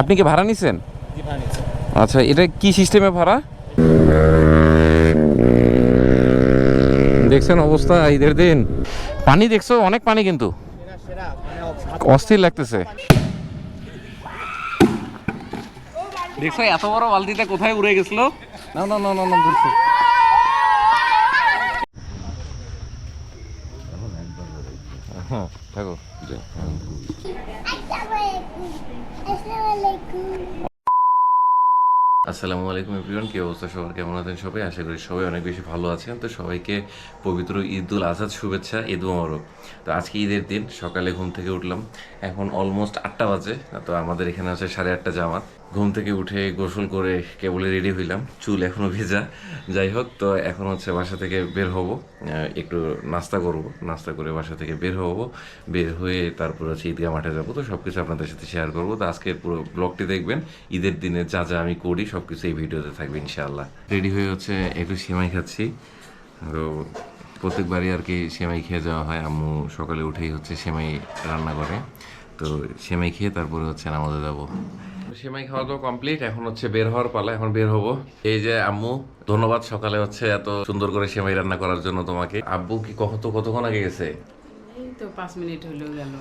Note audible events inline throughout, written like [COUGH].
আপনি কি ভাড়া নিছেন? আচ্ছা এটা কি সিস্টেমে ভাড়া? দেখছেন অবস্থা ঈদের দিন। পানি দেখছ? অনেক পানি কিন্তু। অস্থির লাগতেছে। দেখছ এত বড় বালতিতে কোথায় উড়ে গেছিল? না না না না না ঘুরছে হ্যাঁ থাকো জি, হ্যাঁ। আসসালামু আলাইকুম এভরিওয়ান, কী অবস্থা সবার? কেমন আছেন সবাই? আশা করি সবাই অনেক বেশি ভালো আছেন। তো সবাইকে পবিত্র ঈদ উল আজহাদ শুভেচ্ছা, ঈদ মোবারক। তো আজকে ঈদের দিন, সকালে ঘুম থেকে উঠলাম। এখন অলমোস্ট আটটা বাজে। তো আমাদের এখানে আছে সাড়ে আটটা জামাত। ঘুম থেকে উঠে গোসল করে কেবলে রেডি হইলাম। চুল এখনও ভেজা। যাই হোক, তো এখন হচ্ছে বাসা থেকে বের হব। একটু নাস্তা করব। নাস্তা করে বাসা থেকে বের হব। বের হয়ে তারপর হচ্ছে ঈদগাহ মাঠে যাব। তো সব কিছু আপনাদের সাথে শেয়ার করব। তো আজকে পুরো ব্লগটি দেখবেন। ঈদের দিনে যা যা আমি করি সব কিছু এই ভিডিওতে থাকবে ইনশাআল্লাহ। রেডি হয়ে হচ্ছে একটু সেমাই খাচ্ছি। তো প্রত্যেকবারই আর কি সেমাই খেয়ে যাওয়া হয়। আম্মু সকালে উঠেই হচ্ছে সেমাই রান্না করে। তো সেমাই খেয়ে তারপরে হচ্ছে নামাজে যাব। সেমাই খাওয়া তো কমপ্লিট এখন হচ্ছে বের হওয়ার পালা এখন বের হব। এই যে আম্মু ধন্যবাদ সকালে হচ্ছে এত সুন্দর করে সেমাই রান্না করার জন্য তোমাকে। আব্বু কি কত কতক্ষণ আগে গেছে? এই তো পাঁচ মিনিট হলেও গেল।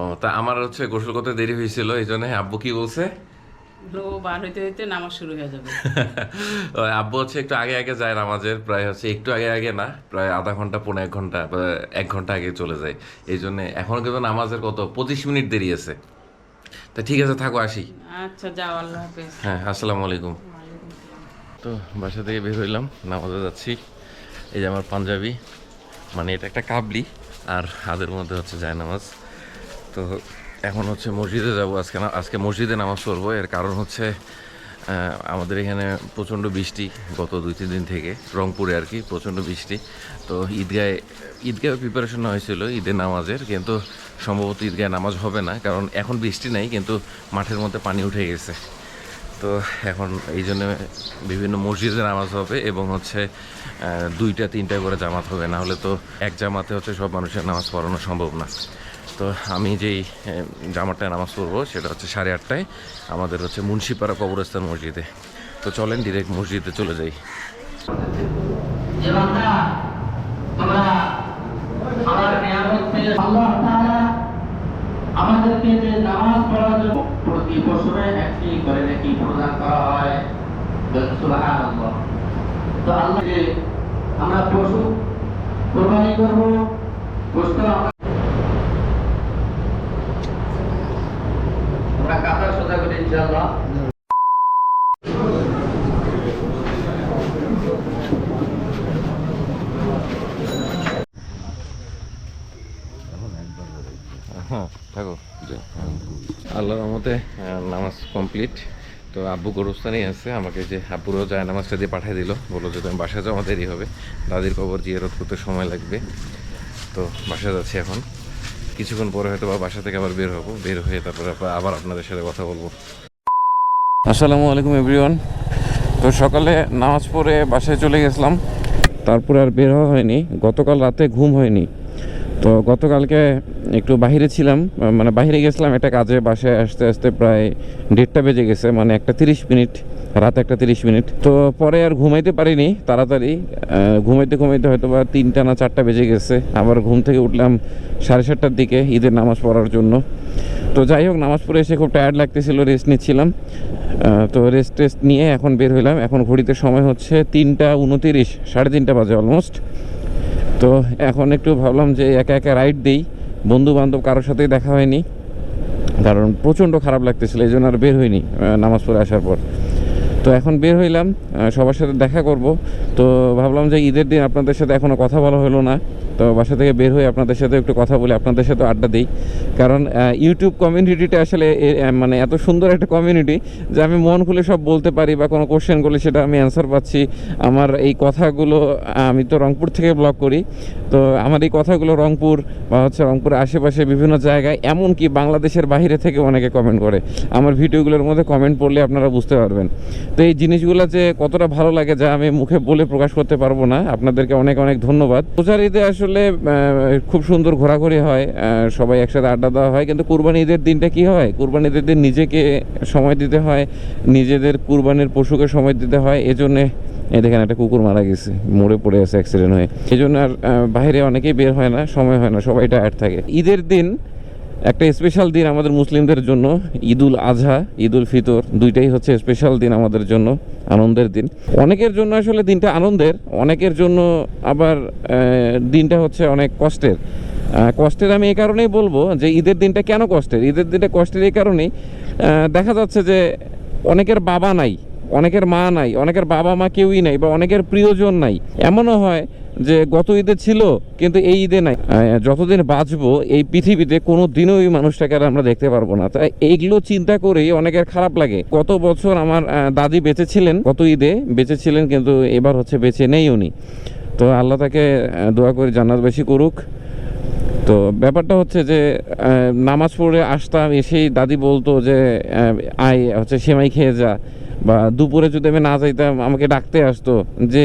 ও তা আমার হচ্ছে গোসল করতে দেরি হয়েছিল এই জন্য আব্বু কি বলছে? বার হইতে হইতে নামাজ শুরু হয়ে যাবে। [LAUGHS] আব্বু হচ্ছে একটু আগে আগে যায় নামাজের প্রায় হচ্ছে একটু আগে আগে না প্রায় আধা ঘণ্টা পনেরো এক ঘণ্টা এক ঘণ্টা আগে চলে যায়। এই জন্য এখন কিন্তু নামাজের কত পঁচিশ মিনিট দেরি আছে। তা ঠিক আছে থাকো আসি। আচ্ছা যাও আল্লাহ হাফেজ। হ্যাঁ আসসালামু আলাইকুম। তো বাসা থেকে বের হইলাম নামাজে যাচ্ছি। এই যে আমার পাঞ্জাবি মানে এটা একটা কাবলি আর হাতের মধ্যে হচ্ছে যায় নামাজ তো এখন হচ্ছে মসজিদে যাব আজকে আজকে মসজিদে নামাজ পড়ব এর কারণ হচ্ছে আমাদের এখানে প্রচণ্ড বৃষ্টি গত দুই, তিন দিন থেকে, রংপুরে আর কি, প্রচণ্ড বৃষ্টি। তো ঈদগায় ঈদগায় প্রিপারেশন হয়েছিল, ঈদের নামাজের, কিন্তু সম্ভবত ঈদগায় নামাজ হবে না, কারণ এখন বৃষ্টি নাই, কিন্তু মাঠের মধ্যে পানি উঠে গেছে। তো এখন এই জন্য বিভিন্ন মসজিদে নামাজ হবে এবং হচ্ছে দুইটা, তিনটা করে জামাত হবে না হলে তো এক জামাতে হচ্ছে সব মানুষের নামাজ পড়ানো সম্ভব না। তো আমি যেই জামাটায় নামাজ পড়ব, সেটা হচ্ছে সাড়ে আটটায়। আমাদের হচ্ছে মুন্সিপাড়া কবরস্থান মসজিদে। তো চলেন ডিরেক্ট মসজিদে চলে যাই। আমার পশু কোরবানি করব আমরা আমরা ইনশাআল্লাহ হ্যাঁ থাকো। আল্লাহর রহমতে নামাজ কমপ্লিট। তো আব্বু গরুস্থানেই আছে আমাকে যে আব্বুরও যায় নামাজটা দিয়ে পাঠিয়ে দিল বলল যে তুমি বাসায় যাও দেরি হবে। দাদির কবর জিয়ারত করতে সময় লাগবে। তো বাসায় যাচ্ছি এখন। কিছুক্ষণ পরে হয়তো বা বাসা থেকে আবার বের হব। বের হয়ে তারপরে আবার- আবার আপনাদের সাথে কথা বলব। আসসালামু আলাইকুম, এভরিওয়ান। তো সকালে নামাজ পড়ে বাসায় চলে গেছিলাম। তারপরে আর বের হওয়া হয়নি। গতকাল রাতে ঘুম হয়নি। তো গতকালকে একটু বাইরে ছিলাম মানে বাইরে গেছিলাম একটা কাজে, বাসায় আসতে আসতে প্রায় দেড়টা বেজে গেছে মানে একটা তিরিশ মিনিট, রাত একটা তিরিশ মিনিট। তো পরে আর ঘুমাইতে পারিনি, তাড়াতাড়ি ঘুমাইতে ঘুমাইতে হয়তো বা তিনটা না চারটা বেজে গেছে। আবার ঘুম থেকে উঠলাম সাড়ে সাতটার দিকে ঈদের নামাজ পড়ার জন্য। তো যাই হোক, নামাজ পড়ে এসে খুব টায়ার্ড লাগতেছিল রেস্ট নিচ্ছিলাম। তো রেস্ট টেস্ট নিয়ে এখন বের হইলাম। এখন ঘড়িতে সময় হচ্ছে তিনটা উনতিরিশ, সাড়ে তিনটা বাজে অলমোস্ট তো এখন একটু ভাবলাম যে একা একা রাইড দিই। বন্ধু বান্ধব কারোর সাথেই দেখা হয়নি। কারণ প্রচণ্ড খারাপ লাগতেছিল, এই জন্য আর বের হয়নি নামাজ পড়ে আসার পর। তো এখন বের হইলাম সবার সাথে দেখা করব। তো ভাবলাম যে ঈদের দিন আপনাদের সাথে এখনও কথা বলা হলো না। তো বাসা থেকে বের হয়ে আপনাদের সাথে একটু কথা বলে আপনাদের সাথে আড্ডা দিই। কারণ ইউটিউব কমিউনিটিটা আসলে মানে এত সুন্দর একটা কমিউনিটি যে আমি মন খুলে সব বলতে পারি বা কোনো কোশ্চেন করলে সেটা আমি অ্যান্সার পাচ্ছি। আমার এই কথাগুলো আমি তো রংপুর থেকে ব্লগ করি। তো আমার এই কথাগুলো রংপুর বা হচ্ছে রংপুরের আশেপাশে বিভিন্ন জায়গায় এমনকি বাংলাদেশের বাইরে থেকে অনেকে কমেন্ট করে। আমার ভিডিওগুলোর মধ্যে কমেন্ট পড়লে আপনারা বুঝতে পারবেন। তো এই জিনিসগুলো যে কতটা ভালো লাগে যা আমি মুখে বলে প্রকাশ করতে পারব না, আপনাদেরকে অনেক অনেক ধন্যবাদ। ঈদে আসলে আসলে খুব সুন্দর ঘোরাঘুরি হয় সবাই একসাথে আড্ডা দেওয়া হয়। কিন্তু কুরবানি ঈদের দিনটা কি হয়? কুরবানি ঈদের দিন নিজেকে সময় দিতে হয়, নিজেদের কুরবানির পশুকে সময় দিতে হয়। এজন্যে, এই দেখেন একটা কুকুর মারা গেছে, মরে পড়ে আছে অ্যাক্সিডেন্ট হয়ে। এই জন্য আর বাইরে অনেকেই বের হয় না, সময় হয় না, সবাই টায়ার্ড থাকে। ঈদের দিন একটা স্পেশাল দিন আমাদের মুসলিমদের জন্য, ঈদুল আজহা, ঈদুল ফিতর, দুইটাই হচ্ছে স্পেশাল দিন আমাদের জন্য, আনন্দের দিন। অনেকের জন্য আসলে দিনটা আনন্দের, অনেকের জন্য আবার দিনটা হচ্ছে অনেক কষ্টের। কষ্টের আমি এই কারণেই বলব যে ঈদের দিনটা কেন কষ্টের? ঈদের দিনটা কষ্টের এই কারণেই দেখা যাচ্ছে যে অনেকের বাবা নাই। অনেকের মা নাই, অনেকের বাবা মা কেউই নাই বা অনেকের প্রিয়জন নাই। এমনও হয় যে গত ঈদে ছিল, কিন্তু এই ঈদে নাই। যতদিন বাঁচবো, এই পৃথিবীতে কোনো দিনও এই মানুষটাকে আর আমরা দেখতে পারব না। তাই এইগুলো চিন্তা করেই অনেকের খারাপ লাগে। গত বছর আমার দাদি বেঁচে ছিলেন গত ঈদে বেঁচে ছিলেন কিন্তু এবার হচ্ছে বেঁচে নেই উনি। তো আল্লাহ তাকে দোয়া করে জান্নাত বেশি করুক। তো ব্যাপারটা হচ্ছে যে নামাজ পড়ে আসতাম, এসেই দাদি বলতো যে আয়, হচ্ছে সেমাই খেয়ে যা। বা দুপুরে যদি আমি না যাইতাম আমাকে ডাকতে আসতো যে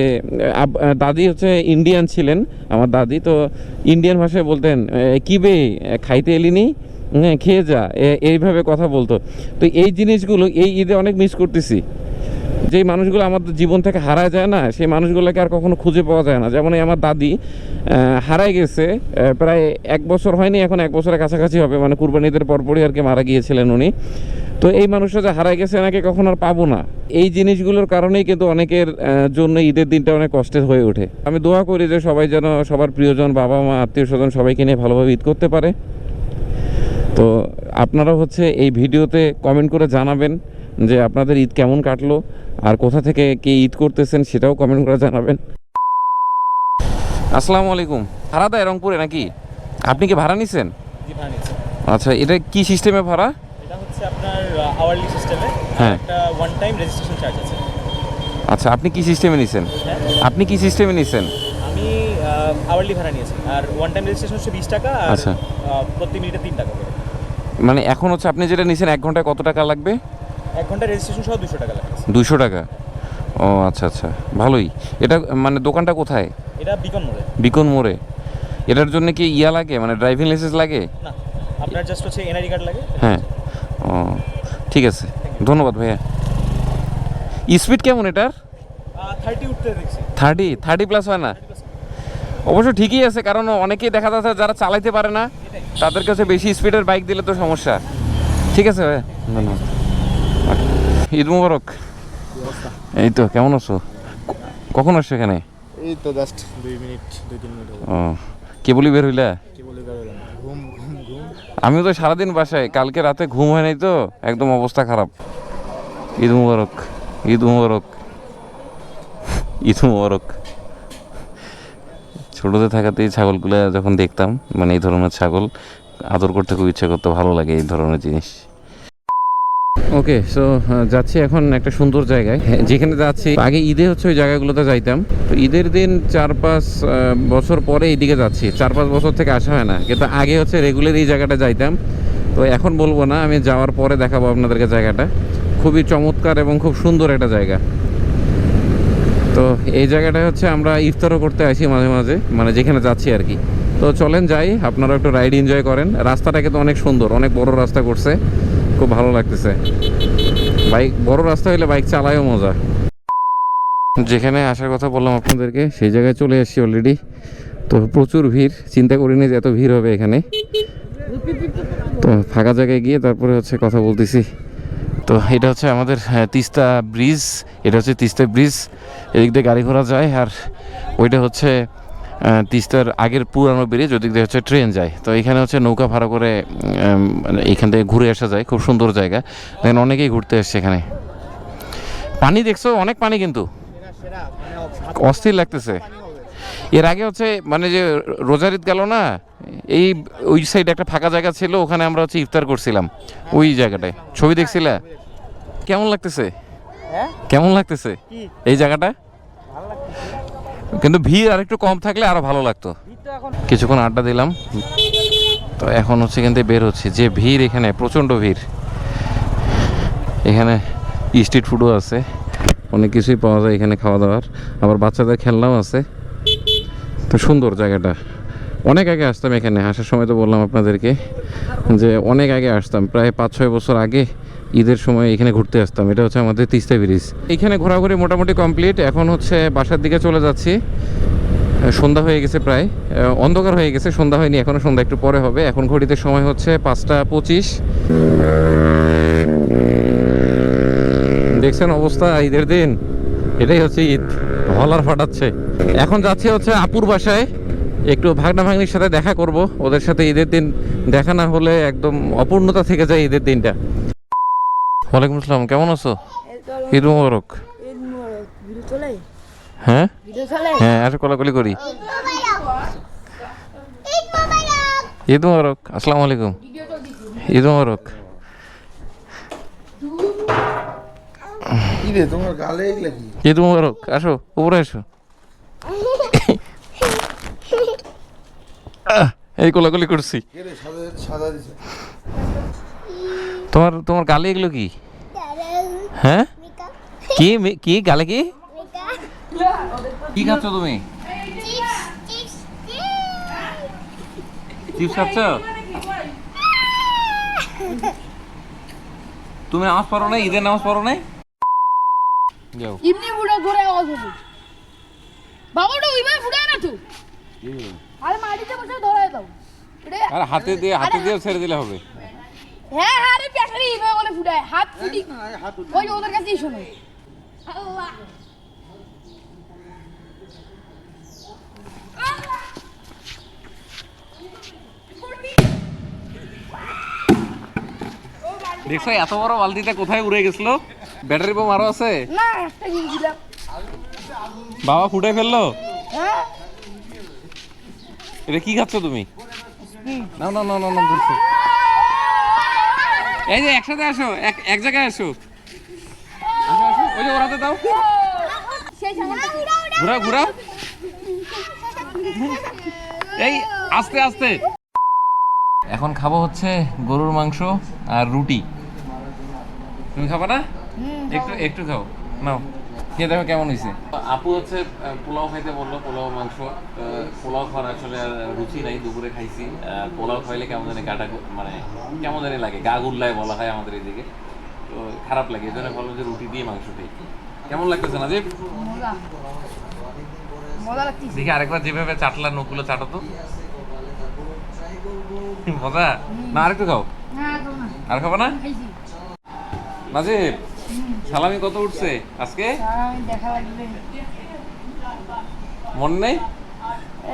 দাদি হচ্ছে ইন্ডিয়ান ছিলেন আমার দাদি। তো ইন্ডিয়ান ভাষায় বলতেন "এ, কি বে? খাইতে এলিনি হ্যাঁ, খেয়ে যা। এইভাবে কথা বলতো। তো এই জিনিসগুলো এই ঈদে অনেক মিস করতেছি। যেই মানুষগুলো আমাদের জীবন থেকে হারায় যায় না সেই মানুষগুলোকে আর কখনো খুঁজে পাওয়া যায় না। যেমন আমার দাদি হারায় গেছে প্রায় এক বছর হয়নি এখন এক বছরের কাছাকাছি হবে। মানে কুরবানিদের পরপরই আর কি মারা গিয়েছিলেন উনি। তো এই মানুষটা যে হারায় গেছে নাকি কখনো আর পাবো না। এই জিনিসগুলোর কারণেই কিন্তু অনেকের জন্য ঈদের দিনটা অনেক কষ্টের হয়ে ওঠে। আমি দোয়া করি যে সবাই যেন সবার প্রিয়জন বাবা মা আত্মীয় স্বজন সবাইকে নিয়ে ভালোভাবে ঈদ করতে পারে। তো আপনারা হচ্ছে এই ভিডিওতে কমেন্ট করে জানাবেন যে আপনাদের ঈদ কেমন কাটলো আর কোথা থেকে কে ঈদ করতেছেন সেটাও কমেন্ট করে জানাবেন। আসসালামু আলাইকুম। ভাড়া দেয় রংপুরে নাকি? আপনি কি ভাড়া নিছেন? আচ্ছা এটা কি সিস্টেমে ভাড়া? এটা হচ্ছে আপনার আওয়ারলি সিস্টেমে হ্যাঁ। একটা ওয়ান টাইম রেজিস্ট্রেশন চার্জ আছে। আচ্ছা আপনি কি সিস্টেমে নিছেন? হ্যাঁ। আপনি কি সিস্টেমে নিছেন? আমি আওয়ারলি ভাড়া নিয়েছি। আর ওয়ান টাইম রেজিস্ট্রেশন হচ্ছে বিশ টাকা আর আচ্ছা। প্রতি মিনিটে তিন টাকা করে। মানে এখন হচ্ছে আপনি যেটা নিছেন এক ঘন্টায় কত টাকা লাগবে? এক ঘণ্টা রেজিস্ট্রেশন সহ দুশো টাকা লাগে দুশো টাকা। ও আচ্ছা আচ্ছা। ভালোই। এটা মানে দোকানটা কোথায়? এটা বিকন মোড়ে। বিকন মোড়ে। এটার জন্য কি ইয়া লাগে? মানে ড্রাইভিং লাইসেন্স লাগে? না আপনার জাস্ট হচ্ছে এনআইডি কার্ড লাগে। হ্যাঁ। ও ঠিক আছে। ধন্যবাদ ভাইয়া। স্পিড কেমন এটার? থার্টি থার্টি প্লাস হয় না? অবশ্য ঠিকই আছে কারণ অনেকেই দেখা যাচ্ছে যারা চালাইতে পারে না তাদের কাছে বেশি স্পিডের বাইক দিলে তো সমস্যা। ঠিক আছে ভাইয়া ধন্যবাদ। ঈদ মুবারক। এই তো কেমন আছো? কখন আসছো এখানে? এই তো জাস্ট দুই মিনিট দুই তিন মিনিট ও কে বলি বের হইলা? কি বলে বেরোলাম ঘুম ঘুম আমিও তো সারাদিন বাসায়, কালকে রাতে ঘুম হয় নাই তো, একদম অবস্থা খারাপ। ঈদ মুবারক ঈদ মুবারক ঈদ মুবারক। ছোটোতে থাকাতেই ছাগলগুলো যখন দেখতাম মানে এই ধরনের ছাগল আদর করতে খুব ইচ্ছা করতো, ভালো লাগে এই ধরনের জিনিস। ওকে সো যাচ্ছি এখন একটা সুন্দর জায়গায়। হ্যাঁ, যেখানে যাচ্ছি আগে ঈদে হচ্ছে ওই জায়গাগুলোতে যাইতাম। তো ঈদের দিন চার পাঁচ বছর পরে এইদিকে যাচ্ছি। চার পাঁচ বছর থেকে আসা হয় না। কিন্তু আগে হচ্ছে রেগুলার এই জায়গাটা যাইতাম। তো এখন বলব না আমি যাওয়ার পরে দেখাবো আপনাদেরকে জায়গাটা। খুবই চমৎকার এবং খুব সুন্দর একটা জায়গা। তো এই জায়গাটায় হচ্ছে আমরা ইফতারও করতে আসি মাঝে মাঝে মানে যেখানে যাচ্ছি আর কি। তো চলেন যাই আপনারা একটু রাইড এনজয় করেন। রাস্তাটা কিন্তু অনেক সুন্দর অনেক বড় রাস্তা করছে। খুব ভালো লাগতেছে। বাইক বড় রাস্তা হলে বাইক চালায়ও মজা। যেখানে আসার কথা বললাম আপনাদেরকে সেই জায়গায় চলে এসেছি অলরেডি তো প্রচুর ভিড় চিন্তা করিনি যে এত ভিড় হবে এখানে। তো ফাঁকা জায়গায় গিয়ে তারপরে হচ্ছে কথা বলতেছি। তো এটা হচ্ছে আমাদের আহ, তিস্তা ব্রিজ। এটা হচ্ছে তিস্তা ব্রিজ। এদিক দিয়ে গাড়ি ঘোড়া যায় আর ওইটা হচ্ছে তিস্তার আগের পুরানো ব্রিজ ওদিক দিয়ে হচ্ছে ট্রেন যায়। তো এখানে হচ্ছে নৌকা ভাড়া করে মানে এখান থেকে ঘুরে আসা যায় খুব সুন্দর জায়গা। দেখেন অনেকেই ঘুরতে এসছে এখানে। পানি দেখছ? অনেক পানি কিন্তু। অস্থির লাগতেছে। এর আগে হচ্ছে মানে যে রোজারিত গেল না এই ওই সাইডে একটা ফাঁকা জায়গা ছিল ওখানে আমরা হচ্ছে ইফতার করছিলাম। ওই জায়গাটায়। ছবি দেখছিলা? কেমন লাগতেছে? কেমন লাগতেছে? এই জায়গাটা? কিন্তু ভিড় আর একটু কম থাকলে আরও ভালো লাগতো। কিছুক্ষণ আড্ডা দিলাম। তো এখন হচ্ছে কিন্তু বের হচ্ছে। যে ভিড় এখানে, প্রচণ্ড ভিড়। এখানে স্ট্রিট ফুডও আছে। অনেক কিছুই পাওয়া যায় এখানে খাওয়া দাওয়ার। আবার বাচ্চাদের খেলনাও আছে। তো সুন্দর জায়গাটা। অনেক আগে আসতাম এখানে। আসার সময় তো বললাম আপনাদেরকে যে অনেক আগে আসতাম। প্রায় পাঁচ ছয় বছর আগে ঈদের সময় এখানে ঘুরতে আসতাম। এটা হচ্ছে আমাদের তিস্তা ব্রিজ। এখানে ঘোরাঘুরি মোটামুটি কমপ্লিট। এখন হচ্ছে বাসার দিকে চলে যাচ্ছি। সন্ধ্যা হয়ে গেছে প্রায়। অন্ধকার হয়ে গেছে, সন্ধ্যা হয়নি এখনও সন্ধ্যা, একটু পরে হবে। এখন ঘড়িতে সময় হচ্ছে পাঁচটা পঁচিশ। দেখছেন অবস্থা ঈদের দিন? এটাই হচ্ছে ঈদ। হলার ফাটাচ্ছে। এখন যাচ্ছে হচ্ছে আপুর বাসায়। একটু ভাগনা ভাগ্নির সাথে দেখা করব। ওদের সাথে ঈদের দিন দেখা না হলে একদম অপূর্ণতা থেকে যায় ঈদের দিনটা। ওয়ালাইকুম আসসালাম কেমন আছো? ঈদ মোবারক। হ্যাঁ? হ্যাঁ আসো কলাকলি করি। ঈদ মোবারক। আসসালামু আলাইকুম। ঈদ মোবারক। ঈদ মোবারক আসো উপরে এসো আহ, এই কোলাকুলি করছি। সাদা দিছে? তোমার তোমার গালে এগুলো কি? হ্যাঁ? কি কি গালে কি? কি খাচ্ছ তুমি? চিপস খাচ্ছ? তুমি নামাজ পড়ো না ঈদের নামাজ পড়ো না যাও। এমনি বুড়ো ঘুরে আওয়াজ হবে বাবাটা ওইভাবে না তো? আরে মাটিতে বসে ধরায় দাও। আর হাতে দিয়ে হাতে দিয়ে ছেড়ে দিলে হবে। হ্যাঁ হ্যাঁ এইভাবে বলে ফুটায়। হাত ফুটি। ওই যে ওদের কাছেই শোনো। আল্লাহ। দেখছ এত বড় বালতিটা কোথায় উড়ে গেছিল? ব্যাটারি বোম আরও আছে? না একটা কিনছিলাম বাবা ফুটে ফেলল? হ্যাঁ? এটা কি খাচ্ছ তুমি? না না না না না এই যে একসাথে আসো এক এক জায়গায় আসো। আসো, আসো। ওই যে ওরাতে দাও। ঘুরা ঘুরা ঘুরাও ঘুরাও। এই আস্তে আস্তে। এখন খাব হচ্ছে গরুর মাংস আর রুটি। তুমি খাবা না? একটু একটু খাও। নাও। খেয়ে দেখো কেমন হয়েছে আপু হচ্ছে পোলাও খাইতে বলল পোলাও মাংস। পোলাও খাওয়ার আসলে আর রুচি নাই দুপুরে খাইছি। পোলাও খাইলে কেমন জানি গাটা মানে কেমন জানি লাগে গা গুল্লায় বলা হয় আমাদের এদিকে। তো খারাপ লাগে এই জন্য বলল যে রুটি দিয়ে মাংস খাই। কেমন লাগতেছে না যে দেখি আরেকবার যেভাবে চাটলা নকুলো চাটো তো। মজা? না আরেকটু খাও। আর খাব না? নাজিব? সালামি কত উঠছে? আজকে? দেখা লাগবে। মনে নেই?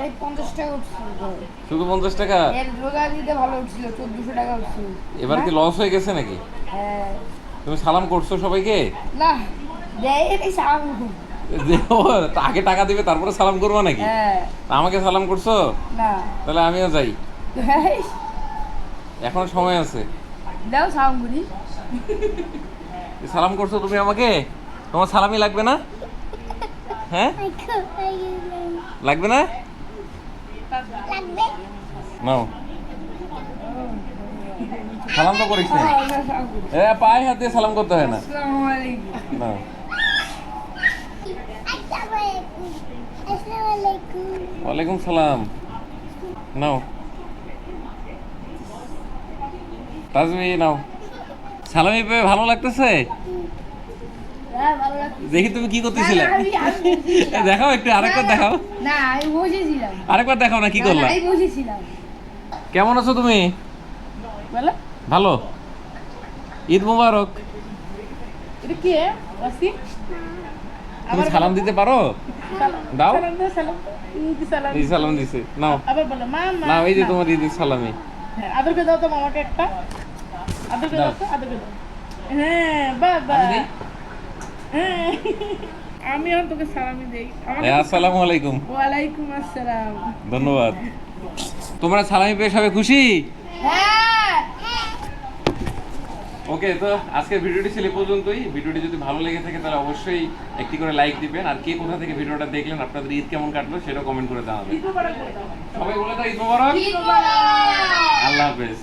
এই পঞ্চাশ টাকা উঠছিল শুধু পঞ্চাশ টাকা? এর রোগা দিতে ভালো উঠছিল চোদ্দশো টাকা উঠছিল এবার কি লস হয়ে গেছে নাকি? হ্যাঁ। তুমি সালাম করছ সবাইকে? না দেয় আগে টাকা দিবে তারপরে সালাম করব নাকি? হ্যাঁ। আমাকে সালাম করছ? না। তাহলে আমিও যাই। এখন সময় আছে। দাও সামগুড়ি সালাম করছ তুমি আমাকে? তোমার সালামি লাগবে না? হ্যাঁ? লাগবে না? নাও। সালাম তো করিস না। এ পায়ে হাত দিয়ে সালাম করতে হয় না। নাও। ওয়ালাইকুম সালাম। নাও। তাজমি নাও। সালামি পেয়ে ভালো লাগতেছে? হ্যাঁ ভালো লাগছে দেখি তুমি কি করতেছিলে? দেখাও একটু আরেকবার দেখাও। না আমি বসেছিলাম আরেকবার দেখাও না কি না, করলা? আমি বসেছিলাম কেমন আছো তুমি? ভালো? ঈদ মুবারক। এটা কি? ওয়াসি তুমি সালাম দিতে পারো? দাও। সালাম দিছে। নাও। আবার বলো মা মা নাও এই যে তোমার ঈদের সালামি। হ্যাঁ, আদরকে দাও তো মামাকে একটা। আদরকে দাও দাও। আদরকে দাও হ্যাঁ বাবা আমি দেই? আমি এখন তোকে সালামি দেই আসসালামু আলাইকুম ওয়ালাইকুম আসসালাম ধন্যবাদ তোমরা সালামি পেয়ে সবাই খুশি ওকে তো আজকের ভিডিওটি ছিল পর্যন্তই। ভিডিওটি যদি ভালো লেগে থাকে তাহলে অবশ্যই একটি করে লাইক দিবেন। আর কে কোথা থেকে ভিডিওটা দেখলেন আপনাদের ঈদ কেমন কাটলো সেটাও কমেন্ট করে জানাবেন। সবাই বলে দাও ঈদ মোবারক। আল্লাহ হাফেজ।